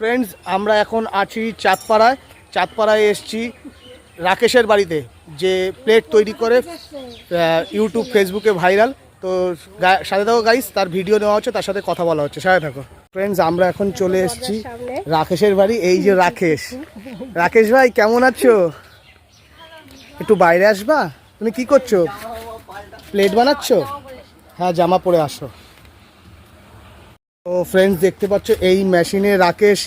Friends আমরা এখন আছি চাঁদপাড়ায়। চাঁদপাড়ায় এসছি রাকেশের বাড়িতে, যে প্লেট তৈরি করে ইউটিউব ফেসবুকে ভাইরাল তো সাথে থাকো গাইস তার ভিডিও নেওয়া হচ্ছে, তার সাথে কথা বলা হচ্ছে। সাথে থাকো। ফ্রেন্ডস আমরা এখন চলে এসেছি রাকেশের বাড়ি, এই যে রাকেশ। রাকেশ ভাই, কেমন আছো? একটু বাইরে আসবা? তুমি কি করছ? প্লেট বানাচ্ছো? হ্যাঁ জামা পরে আসো। তো ফ্রেন্ডস দেখতে পাচ্ছ, এই মেশিনে রাকেশ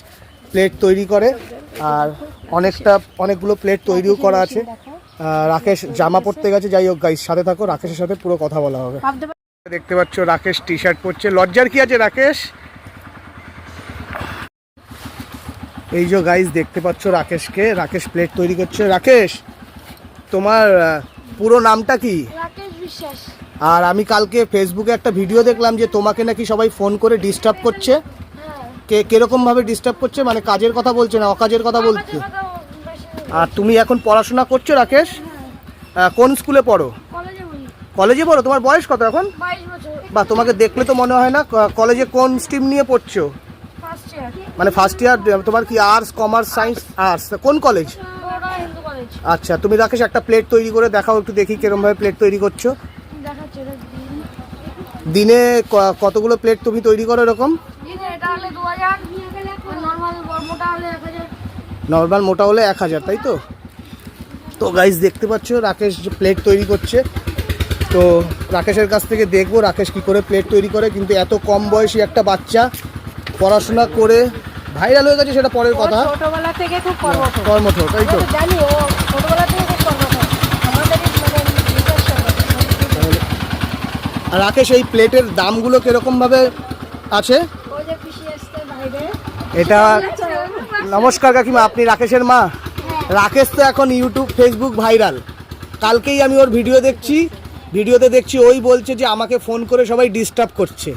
প্লেট তৈরি করে। আর অনেকটা, অনেকগুলো প্লেট তৈরিও করা আছে। রাকেশ জামা পরতে গেছে, যাই হোক গাইস সাথে থাকো, রাকেশের সাথে পুরো কথা বলা হবে। দেখতে পাচ্ছ, রাকেশ টি শার্ট পরছে। লজ্জার কি আছে রাকেশ? এই যে গাইস দেখতে পাচ্ছ রাকেশকে। রাকেশ প্লেট তৈরি করছে। রাকেশ, তোমার পুরো নামটা কি? বিশ্বাস। আর আমি কালকে ফেসবুকে একটা ভিডিও দেখলাম যে তোমাকে নাকি সবাই ফোন করে ডিস্টার্ব করছে। হ্যাঁ। কে কীরকম ভাবে ডিস্টার্ব করছে? মানে কাজের কথা বলছে না অকাজের কথা বলছে? আর তুমি এখন পড়াশোনা করছ রাকেশ? কোন স্কুলে পড়ো? কলেজে পড়ো। তোমার বয়স কত এখন? বা তোমাকে দেখলে তো মনে হয় না কলেজে কোন স্ট্রিম নিয়ে পড়ছো? মানে ফার্স্ট ইয়ার তোমার কি আর্টস কমার্স সায়েন্স আর্টস কোন কলেজ আচ্ছা তুমি রাকেশ একটা প্লেট তৈরি করে দেখাও একটু দেখি কিরম ভাবে প্লেট তৈরি করছ। দিন। কতগুলো প্লেট তুমি তৈরি করো এরকম? নর্মাল মোটা হলে এক হাজার তাই তো? তো গাইজ দেখতে পাচ্ছ রাকেশ প্লেট তৈরি করছে। তো রাকেশের কাছ থেকে দেখব রাকেশ কি করে প্লেট তৈরি করে কিন্তু এত কম বয়সী একটা বাচ্চা পড়াশোনা করে ভাইরাল হয়ে গেছে সেটা পরের কথা। ছোটবেলা থেকে খুব কর্মঠ কর্মঠ তাই তো। জানি ও ছোটবেলা থেকে খুব কর্মঠ আমাদের মানে রাকেশ এই প্লেটের দামগুলো কিরকমভাবে আছে? এটা নমস্কার কাকিমা আপনি রাকেশের মা? রাকেশ তো এখন ইউটিউব ফেসবুক ভাইরাল কালকেই আমি ওর ভিডিও দেখছি। ভিডিওতে দেখছি ওই বলছে যে আমাকে ফোন করে সবাই ডিস্টার্ব করছে।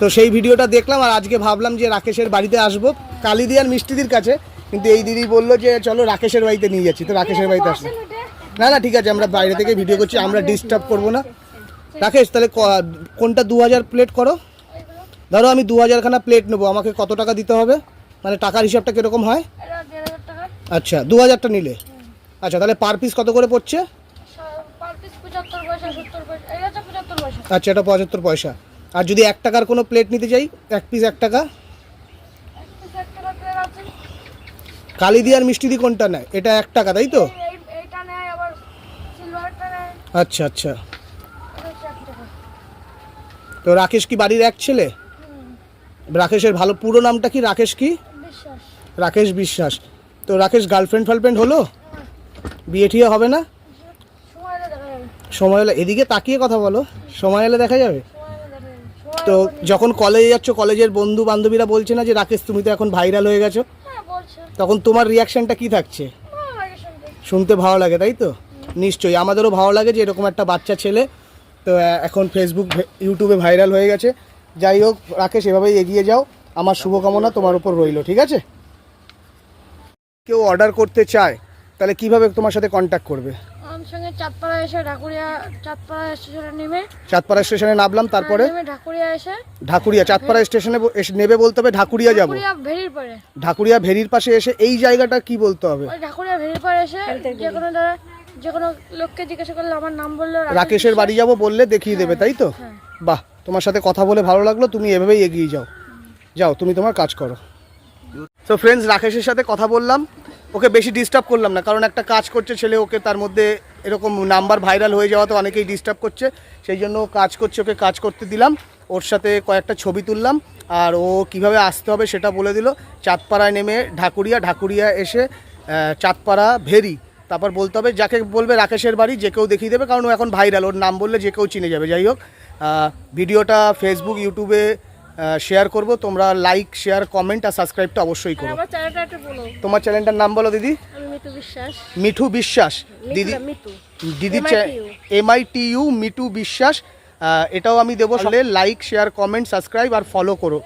তো সেই ভিডিওটা দেখলাম আর আজকে ভাবলাম যে রাকেশের বাড়িতে আসব। কালিদিয়ার মিষ্টিদির কাছে কিন্তু এই দিদি বলল যে চলো রাকেশের বাড়িতে নিয়ে যাচ্ছি। তো রাকেশের বাড়িতে আসলো না না ঠিক আছে আমরা বাইরে থেকে ভিডিও করছি আমরা ডিস্টার্ব করব না। রাকেশ তাহলে কোনটা দু হাজার প্লেট করো? ধরো আমি দু হাজারখানা প্লেট নেব আমাকে কত টাকা দিতে হবে? মানে টাকার হিসাবটা কীরকম হয়? আচ্ছা দু হাজারটা নিলে আচ্ছা তাহলে পার পিস কত করে পড়ছে? আচ্ছা এটা পঁচাত্তর পয়সা। আর যদি এক টাকার কোনো প্লেট নিতে চাই, এক পিস এক টাকা। এক টাকা কালি দিয়ার মিষ্টি দি কোনটা নেয়? এটা এক টাকা, তাই তো? আচ্ছা আচ্ছা। তো রাকেশ কি বাড়ির এক ছেলে? রাকেশের ভালো পুরো নামটা কি? রাকেশ কি? রাকেশ বিশ্বাস। তো রাকেশ গার্লফ্রেন্ড ফার্লফ্রেন্ড হলো? বিয়ে ঠিয়ে হবে না? সময় এলে এদিকে তাকিয়ে কথা বলো। সময় এলে দেখা যাবে সময় এলে দেখা যাবে সময় তো যখন কলেজে যাচ্ছ কলেজের বন্ধু বান্ধবীরা বলছে না যে রাকেশ তুমি তো এখন ভাইরাল হয়ে গেছো? হ্যাঁ তখন তোমার রিয়াকশনটা কি থাকছে? শুনতে। ভালো লাগে তাই তো? নিশ্চয়ই। আমাদেরও ভালো লাগে যে এরকম একটা বাচ্চা ছেলে তো এখন ফেসবুক ইউটিউবে ভাইরাল হয়ে গেছে। যাই হোক রাকেশ এভাবেই এগিয়ে যাও। আমার শুভকামনা তোমার উপর রইল ঠিক আছে? কেউ অর্ডার করতে চায় তাহলে কীভাবে তোমার সাথে কন্ট্যাক্ট করবে? আমার সঙ্গে চাঁদপাড়া এসে ঢাকুরিয়া চাঁদপাড়া স্টেশনে নেমে। চাঁদপাড়া স্টেশনে নামলাম তারপরে? নেমে ঢাকুরিয়া এসে। ঢাকুরিয়া চাঁদপাড়া স্টেশনে এসে নেবে বলতে হবে ঢাকুরিয়া যাব। ঢাকুরিয়া ভেরির পরে। ঢাকুরিয়া ভেরির পাশে এসে এই জায়গাটা কি বলতে হবে? ঢাকুরিয়া ভেরির পরে এসে যে কোনো দ্বারা যে কোনো লোককে জিজ্ঞাসা করলে আমার নাম বলল রাকেশের বাড়ি যাব বললে দেখিয়ে দেবে তাই তো? হ্যাঁ। বাহ তোমার সাথে কথা বলে ভালো লাগল তুমি এভাবেই এগিয়ে যাও। যাও তুমি তোমার কাজ করো। তো ফ্রেন্ডস রাকেশের সাথে কথা বললাম। ওকে বেশি ডিস্টার্ব করলাম না, কারণ একটা কাজ করছে ছেলে ওকে তার মধ্যে এরকম নাম্বার ভাইরাল হয়ে যাওয়া তো অনেকেই ডিস্টার্ব করছে, সেই জন্য কাজ করছে ওকে কাজ করতে দিলাম, ওর সাথে কয়েকটা ছবি তুললাম, আর ও কীভাবে আসতে হবে সেটা বলে দিল, চাঁদপাড়ায় নেমে ঢাকুরিয়া ঢাকুরিয়া এসে চাঁদপাড়া ভেরি, তারপর বলতে হবে যাকে বলবে রাকেশের বাড়ি, যে কেউ দেখিয়ে দেবে, কারণ ও এখন ভাইরাল ওর নাম বললে যে কেউ চিনে যাবে। যাই হোক ভিডিওটা ফেসবুক ইউটিউবে শেয়ার করব। তোমরা লাইক শেয়ার কমেন্ট আর সাবস্ক্রাইবটা অবশ্যই করো। তোমার চ্যানেলটার নাম বলো দিদি? আমি মিতু বিশ্বাস। মিঠু বিশ্বাস। দিদি দিদি M I M I T U Mitu Biswas. এটাও আমি দেবো লাইক শেয়ার কমেন্ট সাবস্ক্রাইব আর ফলো করো।